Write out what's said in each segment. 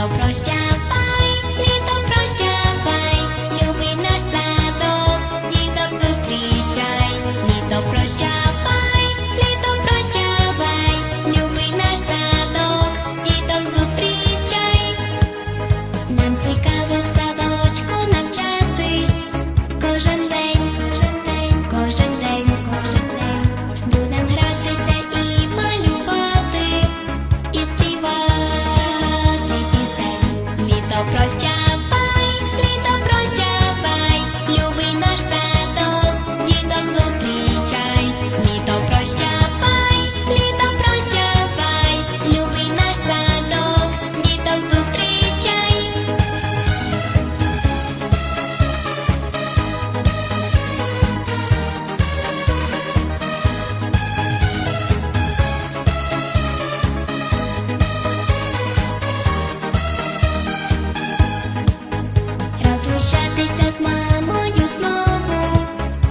літо прощавай, літо прощавай, любий наш садок, діток зустрічай, літо прощавай.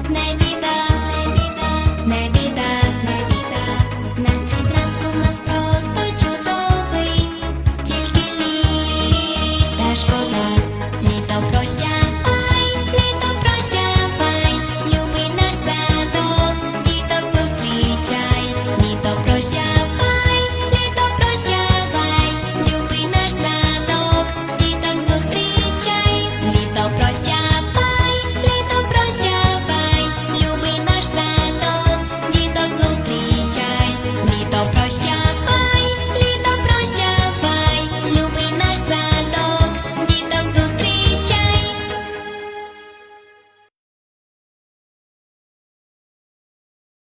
не біда, не біда, не біда, не біда, настрій зранку нас просто чудовий, тільки шкода.